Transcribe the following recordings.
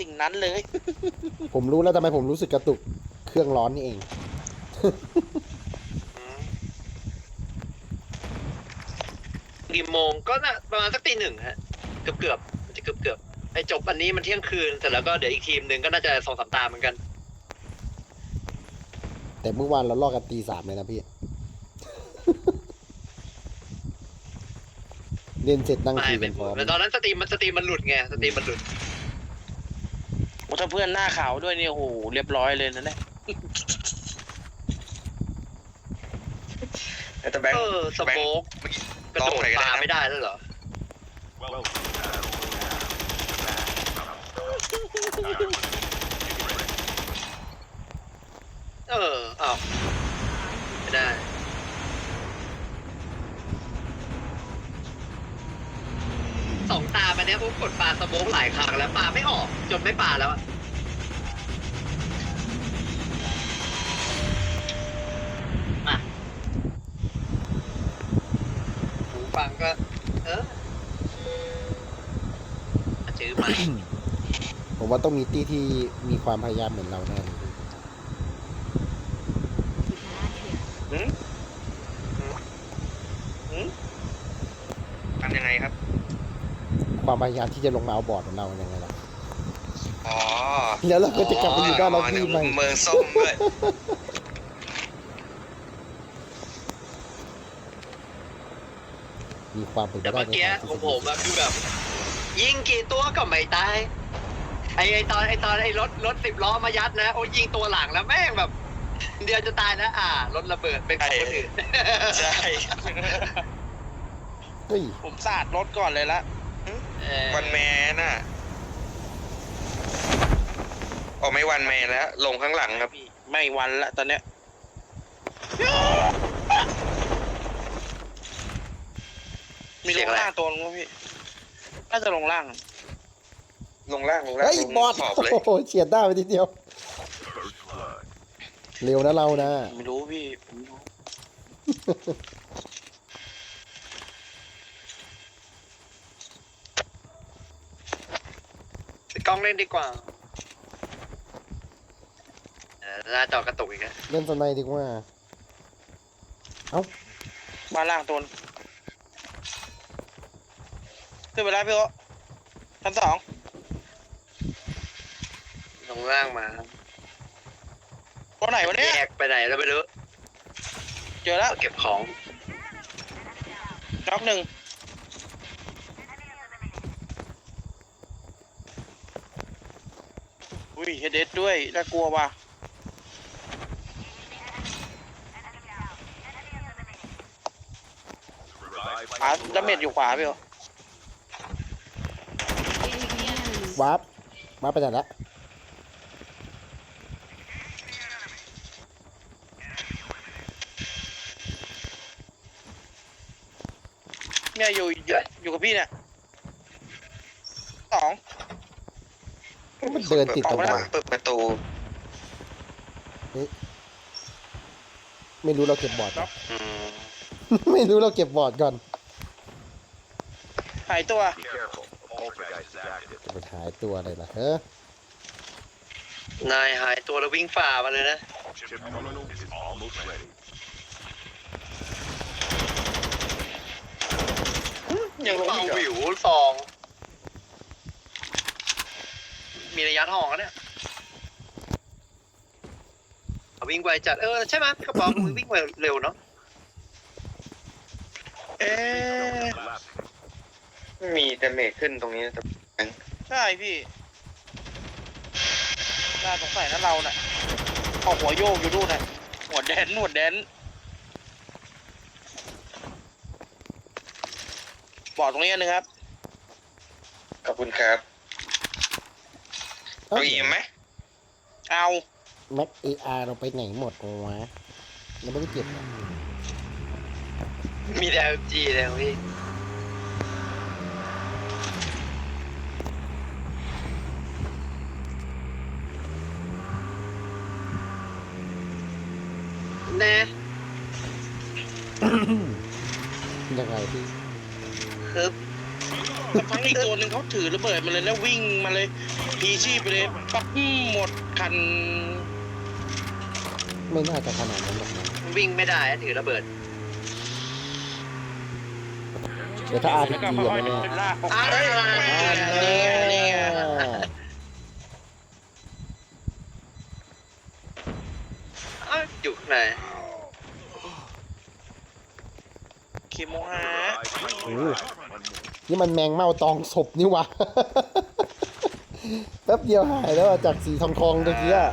สิ่งนั้นเลย ผมรู้แล้วทำไมผมรู้สึกกระตุกเครื่องร้อนนี่เอง กี่โมงก็น่าประมาณสักตีหนึ่งฮะ เกือบเกือบๆมันจะเกือบเกือบๆไอ้จบอันนี้มันเที่ยงคืนเสร็จแล้วก็เดี๋ยวอีกทีมหนึ่งก็น่าจะสองสามตาเหมือนกัน แต่เมื่อวานเราลอกกันตีสามเลยนะพี่เรียนเสร็จนั่งไม่คุยกัเป็นนพร้อมแต่ตอนนั้นสตรีมมันสตรีมมันหลุดไงสตรีมมันหลุดโอ้ ถ้าเพื่อนหน้าขาวด้วยนี่โอ้โหเรียบร้อยเลยนะเนี่ยแต่แบงเอค์สโมกกระโดดปลาไม่ได้แล้วเหรอ เอออ้าวไม่ได้ สองตามาเนี้ยผมกดปลาสโมกหลายครั้งแล้วปลาไม่ออก จนไม่ปลาแล้วอะมาหู ฟังก็ เออมาจื้อใหม่ ผมว่าต้องมีตี้ที่มีความพยายามเหมือนเราแน่เลยพี่ทำยังไงครับ ความพยายามที่จะลงมาเอาบอร์ดเหมือนเรายังไงล่ะ อ๋อแล้วเราก็จะกลับไปอยู่ด้านเราที่ใหม่ เมืองส้มด้วย ความเป็นไปแต่ได้เมื่อกี้ในทางของทฤษฎีผมอะคือแบบ ยิงกี่ตัวก็ไม่ตายไอไอตอนไอตอนไอรถรถสิบล้อมายัดนะโอ้ยิงตัวหลังแล้วแม่งแบบ เดียวจะตายนะอ่ารถระเบิดเป็นของคนอื่น ใช่ เฮ้ยผมสาดรถก่อนเลยละเออวันแมนน่ะโอ้ไม่วันแมนแล้ว ลงข้างหลังครับพี่ไม่วันละตอนเนี้ย มีลงล่างตัวนึงวะพี่น่าจะลงล่าง ลงล่างลงล่างเฮ้ยลงบอดขอบเลยโอ้โหเฉียดหน้าไปทีเดียว เร็วนะเรานะ ไม่รู้พี่ผมไม่รู้ไปกล้องเล่นดีกว่าเออหน้าจอกระตุกอีกนะเล่นสไนด์ดีกว่าบ้านล่างตัวนึง ขึ้นไปแล้วพี่โอ๊ะชั้นสองลงล่างมาตัวไหนวะเนี่ยแยกไปไหนแล้วไม่รู้เจอแล้วเก็บของน็อกหนึ่งอุ้ยเฮดเดสด้วยน่ากลัวว่ะขวาดาเมจอยู่ขวาพี่โอ๊ะ วาร์ปวาร์ปไปไหนละเนี่ยอยู่อยู่อยู่กับพี่เนี่ยสองมันเดินติดอตอกลมาอแล้วดเปิดประตูไม่รู้เราเก็บบอร์ดก่อนอืมไม่รู้เราเก็บบอร์ดก่อนหายตัว จะไปหายตัวอะไรล่ะเฮ้ยนายหายตัวแล้ววิ่งฝ่ามาเลยนะยังลงเป่าอีกเหรอวิวซอง มีระยะทองอะเนี่ยเอาวิ่งไวจัด เออ ใช่ไหมกระเป๋ามึงวิ่งไวเร็วเนาะ เอ๊ะไม่มีแต่เมจขึ้นตรงนี้แต่ใช่พี่น่าสงสัยนะเราน่ะเอาหัวโยกอยู่ดูนน่ะหัวแดนหัวแดนบอกตรงนี้อันหนึงครับ ขอบคุณครับเอ้าเอาอีกไหมเอาแม็กเออาร์เราไปไหนหมดวะเราไม่ได้เก็บเหรอมีแต่ LG แล้วพี่ แน่ยังไงพี่คือแต่ฟังอีกตัวหนึ่งเขาถือระเบิดมาเลยแล้ววิ่งมาเลย พีชีพไปเลยปั๊บหมดคัน ไม่น่าจะขนาดนั้นหรอกนะวิ่งไม่ได้ถือระเบิดเดี๋ยวถ้าแล้ว RPG ก็อะค่อยแน่ๆลากออกอ่าไปนี่ไงนี่ไง อ้าวอยู่ข้างใน เคโมฮา โอ้ นี่มันแมงเม่าตองศพนี่วะแป๊บเดียวหายแล้วจากสีทองทองตะกี้อะ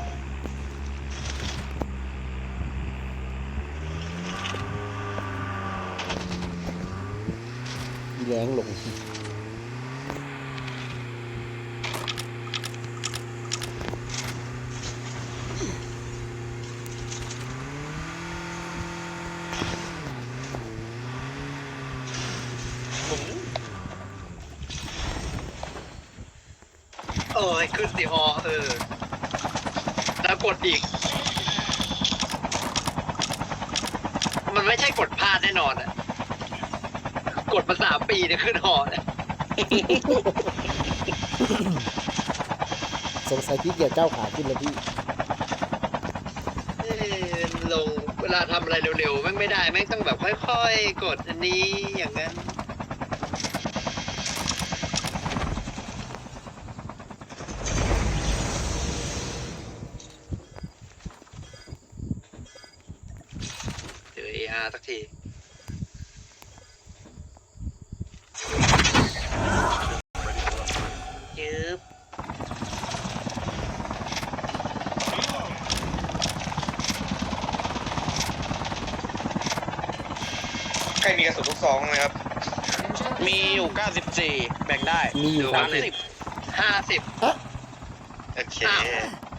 เออขึ้นสิฮอเออ แล้วกดอีก มันไม่ใช่กดพลาดแน่นอนอะกดมาสามปีเนี่ยขึ้นหอเนี่ยสงสัยพี่เกียจเจ้าขาขึ้นแล้วพี่ เอ้ยลงเวลาทำอะไรเร็วๆแม่งไม่ได้แม่งต้องแบบค่อยๆ กดอันนี้อย่างนั้น เดี๋ยว AR สักที ยืบใครมีกระสุนลูกซองไหมครับ มีอยู่ 94 แบ่งได้มีอยู่คครัรับบสิบห้าสิบโอเคอ้าว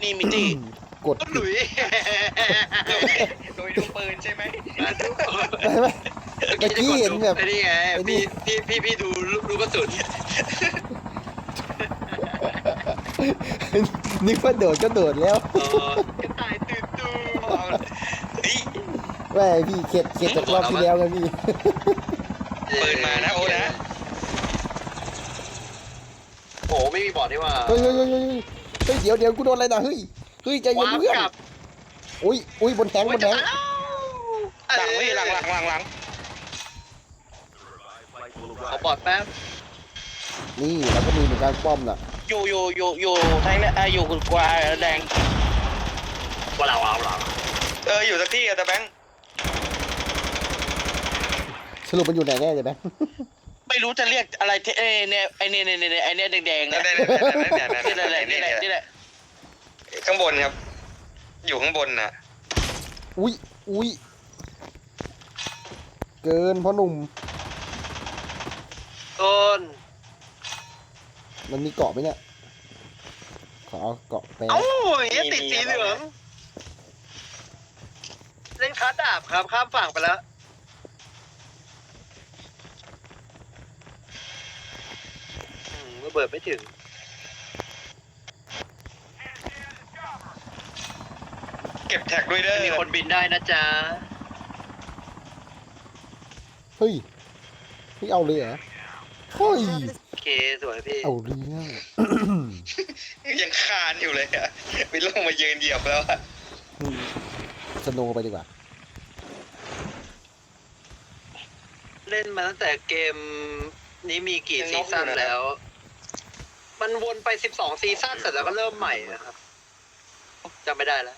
นี่มิตี้กดก็หลุย โดยดูปืนใช่ไหม ไม่ไม่เมื่อกี้เห็นแบบไอ้นี่ไงไอ้นี่พี่พี่พี่พี่ดูดูกระสุนนึกว่าโดดก็โดดแล้วเออกระต่ายตื่นตูเฮ้ยแม่พี่เข็ดเข็ดจากรอบที่แล้วไงพี่ปืนมานะโอ้นะโอ้ไม่มีบอร์ดนี่ว่าเฮ้ยเฮ้ยเฮ้ยเฮ้ยเฮ้ยเดี๋ยวเดี๋ยวกูโดนอะไรนะเฮ้ยเฮ้ยใจเย็นวางเพื่อนกลับอุ้ยอุ้ยบนแทงบนแทง หลังพี่หลังหลังหลังหลังขอบอดแป๊บนี่แล้วก็มีเหมือนกันป้อมน่ะอยู่อยู่อยู่อยู่ทยและอะอยู่กว่าแดงว่าเราเอาเราเอออยู่สักที่อะแต่แบงค์สรุปมันอยู่ไหนแน่เลยไหมไม่รู้จะเรียกอะไรเทเอ้เนี่ยไอเนี่ยเนี่ยเนี่ยไอเนี่ยแดงๆนั่เนี่นยนั่นนั่นนั่นนี่แหละนี่แหละนี่แหละนี่แหละข้างบนครับ อยู่ข้างบนน่ะอุ้ยอุ้ย เกินพ่อหนุ่มต้นมันมีเกาะไหมเนี่ย ขอเอาเกาะไป เอ้าอย่างเงี้ยติดสีเหลือง เล่นคัดดาบครับข้ามฝั่งไปแล้ว อืมระเบิดไม่ถึง เก็บแท็กด้วยเด้อมีคนบินได้นะจ๊ะ เฮ้ยพี่เอาเลยเหรอเฮ้ยโอเคสวยพี่ เอาเรื่องยังคานอยู่เลยอะไปลงมายืนเหยียบแล้วอะสโนว์ไปดีกว่า เล่นมาตั้งแต่เกมนี้มีกี่ซีซั่นแล้ว มันวนไปสิบสองซีซั่นเสร็จแล้วก็เริ่มใหม่นะครับจำไม่ได้แล้ว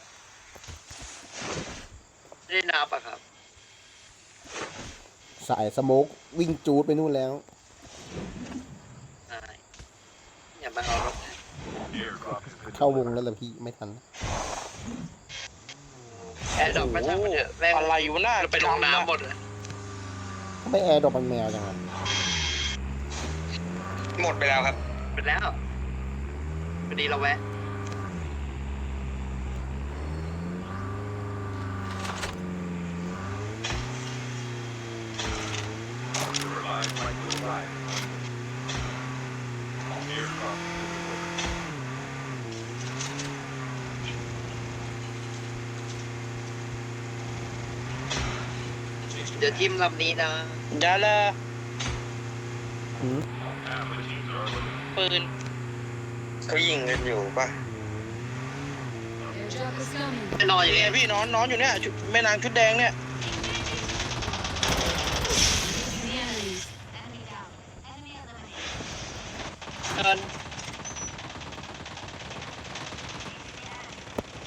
ไม่ได้นับอะครับ สายสโมกวิ่งจูดไปนู่นแล้ว ใช่อย่ามาเอารถเข้าวงแล้วล่ะพี่ไม่ทัน แอร์ดรอปก็ช่างมันเถอะแม่งอะไรอยู่หน้าไปลงน้ำหมดเลยทำไมแอร์ดรอปมันแมวจังอะหมดไปแล้วครับไปแล้วพอดีเราแวะ เดี๋ยวทีมลำนี้นะเดี๋ยวละหืมปืนเขายิงกันอยู่ป่ะ Airdrop is coming. ไม่นอนอย่างนี่เงี้ไงยพี่นอนนอนอยู่เนี่ยชุดแม่นางชุดแดงเนี่ย The enemies. เดิน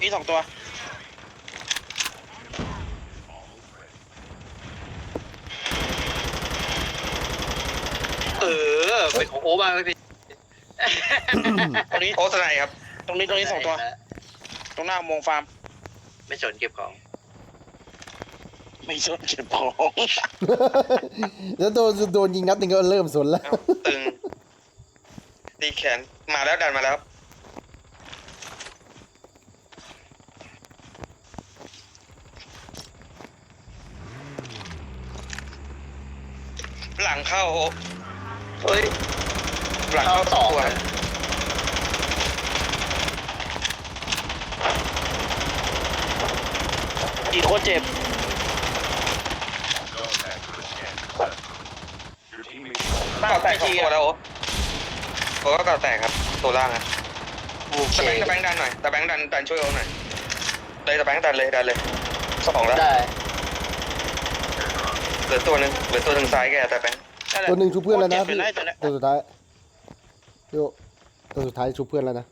มีสองตัว ออเป็นของโอ้มากเลยพี่ตรงนี้โอ้สไนครับ ตรงนี้ตรงนี้สองตัว ตรงหน้าอุโมงค์ฟาร์ม ไม่สนเก็บของ ไม่ชนเก็บของแล้วโดนโดนยิงนัดหนึ่งก็เริ่มสนแล้วเอ้าตึงตีแขนมาแล้วดันมาแล้ว หลังเข้า เฮ้ยหลังเข้าสองตัวกี่โคตรเจ็บ เก่าแตกสองตัวแล้วโอ้โอ้ก็เก่าแตกครับ ตัวล่างอะโอเคตะแบงค์ตะแบงค์ดันหน่อยตะแบงค์ดันดันช่วยโอ้หน่อยเลยตะแบงค์ดันเลยดันเลยสองแล้วได้เหลือตัวหนึ่งเหลือตัวหนึ่งซ้ายแกตะแบงค์นั่น แหละตัวหนึ่งชุบเพื่อนแล้วนะโคตรพี่เจ็บเลยนะตัวสุดท้ายโยตัวสุดท้ายชุบเพื่อนแล้วนะ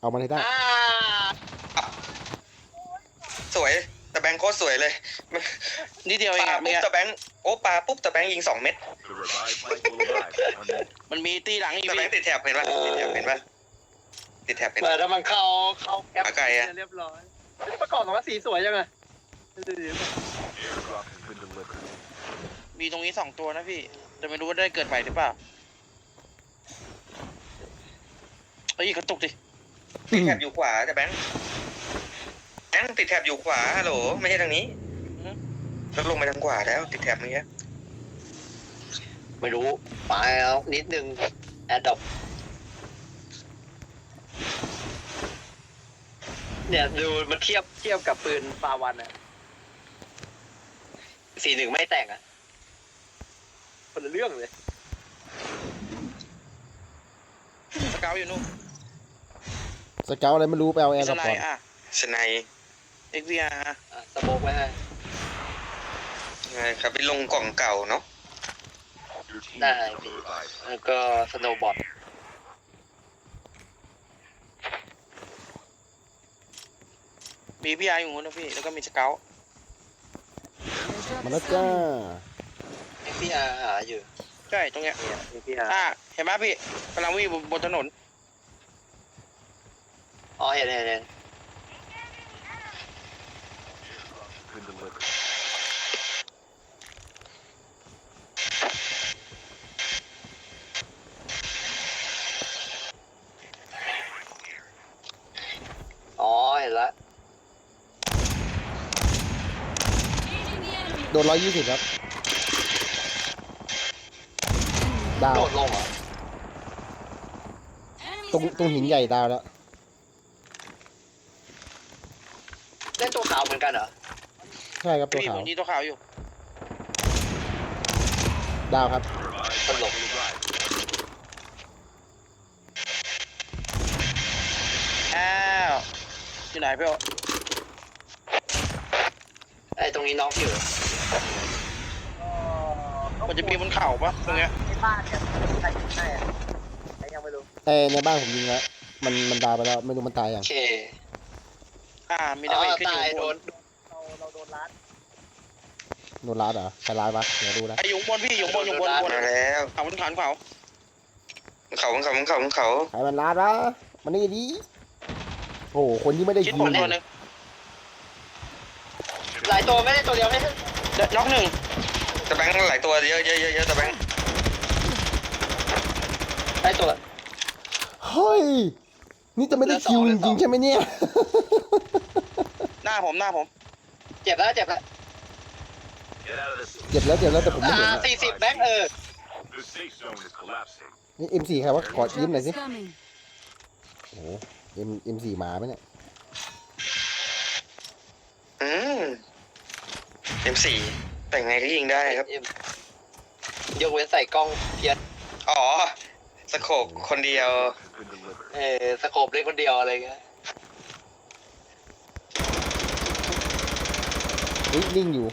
เอามันให้ได้ อ่าสวยตะแบงค์โคตรสวยเลยนิดเดียวเองปาอะปุ๊เมีบยตะแบงค์โอ้ปาปุ๊บตะแบงค์ยิงสองเม็ด The revived flight will arrive. on the- มันมีตีหลังอีกตะแบงพี่ค์ติดแถบเห็นปะติดแถบเห็นปะติดแถบเห็นเปิปะ ดแล้วมันเข้าเข้าแอปอาไกลอะ เรียบร้อยประกอบกับว่าสีสวยจังอะ Airdrop has been delivered. มีตรงนี้สองตัวนะพี่ แต่ไม่รู้ว่าได้เกิดใหม่หรือเปล่าเอ้ยกระตุกดิติดแถบอยู่ขวาตะแบงค์แบงค์ติดแถบอยู่ขวาฮัลโหลไม่ใช่ทางนี้แล้วลงไปทางขวาแล้ว ติดแถบเมื่อกี้ไม่รู้ไปแล้วนิดนึงแอดดอปเนี่ยดูมาเทียบเทียบกับปืนปาวันอะสี่หนึ่งไม่แต่งอะคนละ เรื่องเลยสเกาอยู่นู่นสเกลอะไรไม่รู้ไปเอาแอมีร์สดรอปไนก่อนด์อะสไนด์ XVR อะสโมกไว้ให้ไงครับไปลงกล่องเก่าเนาะ Your team Nah, is on the revive. แล้วก็สโนว์บอร์ดมีพี่อาอยู่นู้นนะพี่ แล้วก็มีสเกา Airdrop มา is แล้วจ้า coming. พี่อาหาอยู่ใช่ตรงเนี้ยเนี่ยพี่อาอ่าเห็นไหมพี่กำลังวิ่งบนบนถนนอ๋อเห็นเห็นเห็น Has been delivered. อ๋อเห็นละโดนร้อยยี่สิบครับ ดาว โดดลงเหรอตรงตรงหินใหญ่ดาวแล้ว เล่นตัวขาวเหมือนกันเหรอใช่ครับตัวพี่ผขาวมยิงตัวขาวอยู่ ดาวครับ The revived ตลก will arrive. อ้าวอยู่ไหนพี่โอไอ้ตรงนี้น็อกอยู่มันจะปีนบนเขาปะตรงเนี้ยใน บ้านเนี่ยใครยิงให้อะใครยังไม่รู้แต่ในบ้านผมยิงแล้ว มันมันดาวไปแล้วไม่รู้มันตายยัโองเคอ่ามีอ๋ดาอเมจขึ้นอยู่ตายข้างโดบนนเราเราโดนรัดโดนร้านเหรอใครร้านวะเดี๋ยวดูนะไออยู่ข้างบนพี่อยู่ข้างบนอยู่ข้างบนบนมาแล้วเขาบนเขาบนเขาเขาเขาเขาเขาใครมันร้านวะมันนี่ดีโอ้โหคนที่ไม่ได้คิดยิผงมตัวหนึงหลายตัวไม่ได้ตัวเดียวไม่ใช่เดี๋ยวน็อกหนึ่งตะแบงค์หลายตัวเยอะเยอะเยอะเยอะตะแบงค์ ได้ตัวเฮ้ย นี่จะไม่ได้คิวจริงๆใช่ไหมเนี่ย หน้าผมหน้าผมเจ็บแล้วเจ็บแล้ว Get out of this. เจ็บแล้วเจ็บแล้วแต่ผมไม่อ่าเห็นอะสี่สิบแบงค์เออ The safe zone is collapsing. นี่ M4 ใครวะขอยิ้มหน่อย Airdrop สิ is coming. โอ้โห M M4 มาไหมเนี่ย อืม M4 แต่งไงก็ยิงได้ครับ เอ็มยกเว้นใส่กล้องเพียนอ๋อ สโคบคนเดียว เออสโคบเล่นคนเดียวอะไรเงี้ยเฮ้ยนิ่งอยู่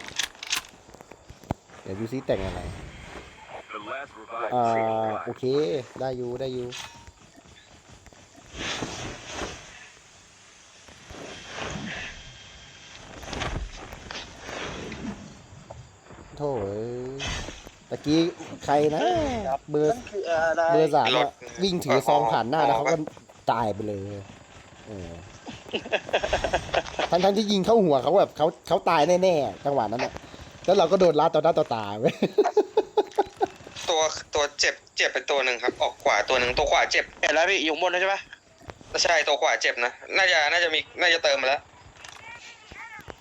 เดี๋ยวดูซิแต่งอะไร อ่าโอเค ได้อยู่ได้อยู่ โถ่เอ้ย ตะกี้ใครนะ เบอร์คืออะไรเบอร์สามรอะถวิ่งถือซองผ่านหน้าอ๋อแล้วเขาก็ตายไปเลยเออทั้งทั้งๆที่ยิงเข้าหัวเขาแบบเขาเขาตายแน่ๆจังหวะนั้นอะแล้วเราก็โดนลัดต่อหน้าต่อตาเว้ยตัวตัวเจ็บเจ็บไปตัวหนึ่งครับ ออกขวาตัวหนึ่งตัวขวาเจ็บเห็นแล้วพี่อยู่ข้างบนนะใช่ปะใช่ตัวขวาเจ็บนะน่าจะน่าจะมีน่าจะเติมมาแล้ว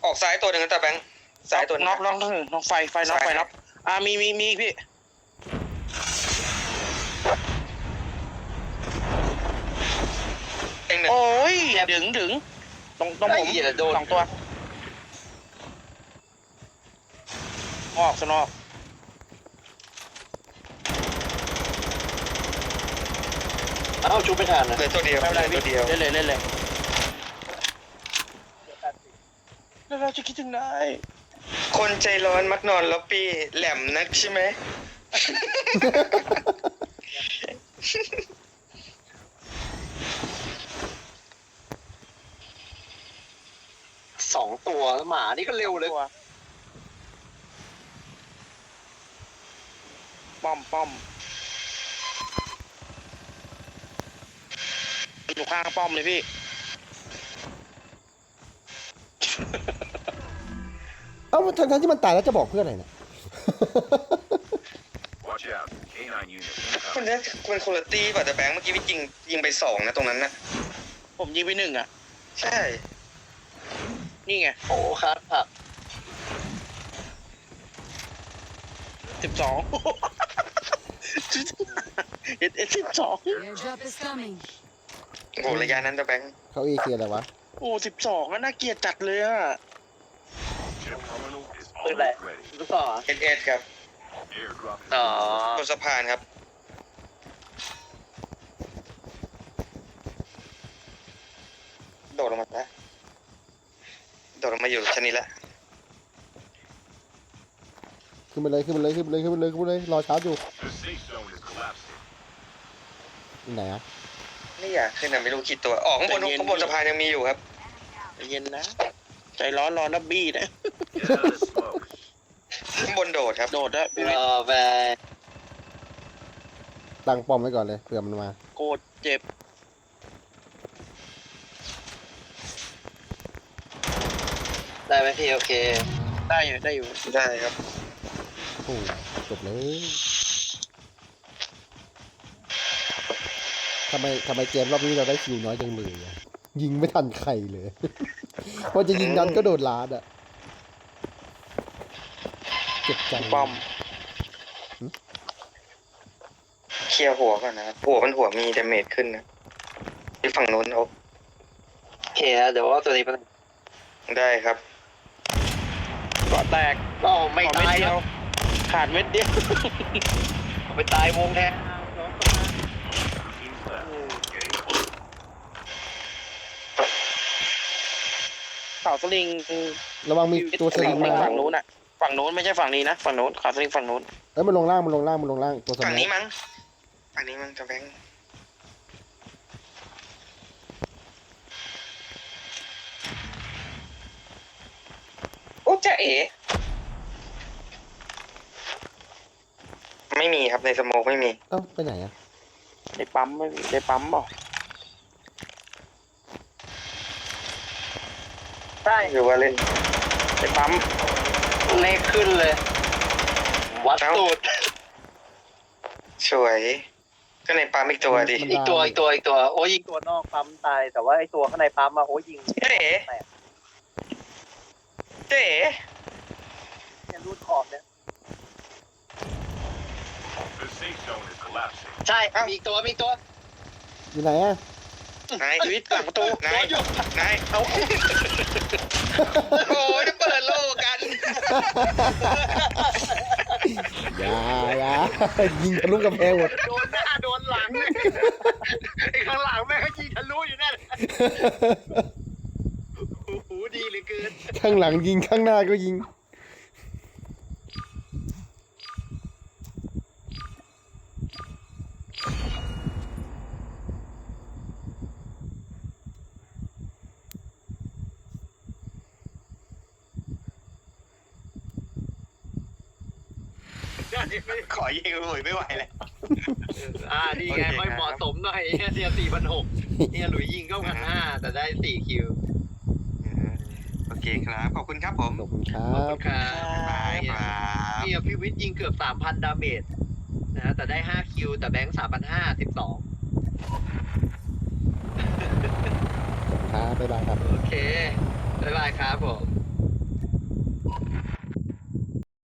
ออกซ้ายตัวหนึ่งนะแต่แบงค์ซ้ายตัวหนึงน็อกนะน็อกน็อกน็อกไฟไฟน็อกซ้ายไฟน็อก อ่ามีมีมีอีกพี่ เองหนึ่งโอ้ยดึงดึงตรงตรงผมไอ้เหี้ยโดน สองตัว ออกสนอกเอ้าชุบไม่ทันนะเหลือตัวเดียวไม่เป็นไรเหลืพี่อตัวเดียวเล่นเลยเล่นเลยแล้วเราจะคิดถึงนาย คนใจร้อนมักนอนแล้วปีแหลมนักใช่ไหม สองตัวหมานี่ก็เร็วเลย ตัวป้อมป้อมอยู่ข้างป้อมเลยพี่ เอ้าทั้งทั้งๆที่มันตายแล้วจะบอกเพื่ออะไรเนี่ย Watch out. K9 unit คน incoming. นี้เป็นคนละตีป่ะแต่แบงค์เมื่อกี้พี่ยิงยิงไปสองนะตรงนั้นนะผมยิงไปหนึ่งอะ ใช่ นี่ไงโอ้ครับผักสิบสองเอสเอสสิบสอง Airdrop is coming. โอ้โหระยะนั้นแต่แบงค์เขาเอเคอะไรวะ โอ้สิบสองก็น่าเกลียดจัดเลยอะ Chip terminal is ปืนอะไร almost ready. รู้ต่อเอสเอสครับ Airdrop has อ๋อ been บนสะพานครับ โดดลงมาแล้วโดดลงมาอยู่ชั้นนี้แล้วขึ้นไปเลยขึ้นไปเลยขึ้นไปเลยขึ้นไปเลยขึ้นไปเลยรอชาร์จอยู่ delivered. The safe zone is collapsing. ที่ไหนอะไม่อยากขึ้นนะไม่รู้กี่ตัวออกข้างบนใจเย็นข้างบนสะพานยังมีอยู่ครับใจเย็นนะ ใจร้อนร้อนนับบี้นะ Get out of the smoke. ข้างบนโดดครับ โดดแล้วพี่เอวิทย์อแวตั้งป้อมไว้ก่อนเลยเผื่อมันมา โกรธเจ็บ ได้ไหมพี่โอเค ได้อยู่ได้อยู่ได้ครับ โอ้จบเลยทำไมทำไมเกมรอบนี้เราได้คิวน้อยจังเลยอะยิงไม่ทันใครเลยพอจะยิงนั้นก็โดนลาดอะ เจ็บใจป้อมเคลียร์หัวก่อนนะครับหัวมันหัวมีดาเมจขึ้นนะที่ฝั่งโน้นโอ๊โอเคฮะเดี๋ยวว่าตัวนี้เป็นได้ครับเกาะแตกก็ไม่ขอเม็ดตายเดีคยรัวบขาดเม็ดเดียวไม่ตายวงแทน Teams left. Getting close. เข่าสลิงระวังมีตัวสลิงมาฝั่งนู้นอะ ฝั่งนู้นไม่ใช่ฝั่งนี้นะ ฝั่งนู้นเข่าสลิงฝั่งนู้นเอ้ยมันลงล่างมันลงล่างมันลงล่างตัวสฝั่งมันี้ยมั้งฝั่งนี้มั้งจะแบงค์โอ้จะเอ๋ไม่มีครับในสโมกไม่มีเอ้าไปไหนอะได้ปั๊มไม่มีได้ปั๊มเปล่าใช่หรือว่าเล่นได้ปั๊ม เลขขึ้นเลย วัดเอ้าตูดสวย ก็ในปั๊มอีกตัวดิมันอีกตัวอีกตัวอีกตัว โอ้ยยิงตัวนอกปั๊มตาย แต่ว่าไอตัวข้างในปั๊มอะโอ้ยยิงเจ๊เอ๋เจ๊เอ๋เนี่ยรูดขอบเนี่ย The safe zone is collapsing. ใช่ มีอีกตัวมีอีกตัว อยู่ไหนอะนายชีวิตหลังประตูนายนายเอาโอ้ยจะเปิดโลกกัน อย่าอย่ายิงทะลุกำแพงหมดโดนหน้าโดนหลังไอ้ข้างหลังแม่งก็ยิงทะลุอยู่นั่นโอ้โหดีเหลือเกิน ข้างหลังยิงข้างหน้าก็ยิง ขอยิงหลุยไม่ไหวแล้วอ่านี่ไงโอเคค่อยเหมาะสมหน่อยเนี่ยสี่พันหกเนี่ยหลุยยิงเข้าพันห้าแต่ได้สี่คิวโอเคครับ ขอบคุณครับผมขอบคุณครัขอบคุบณครับบายครับเนี่ยพี่วิทย์ยิงเกือบสามพันดาเมจนะฮะแต่ได้ห้าคิวแต่แบงค์สามพันห้าสิบสองครับบ๊ายบายครับ โอเคบ๊ายบายครับผม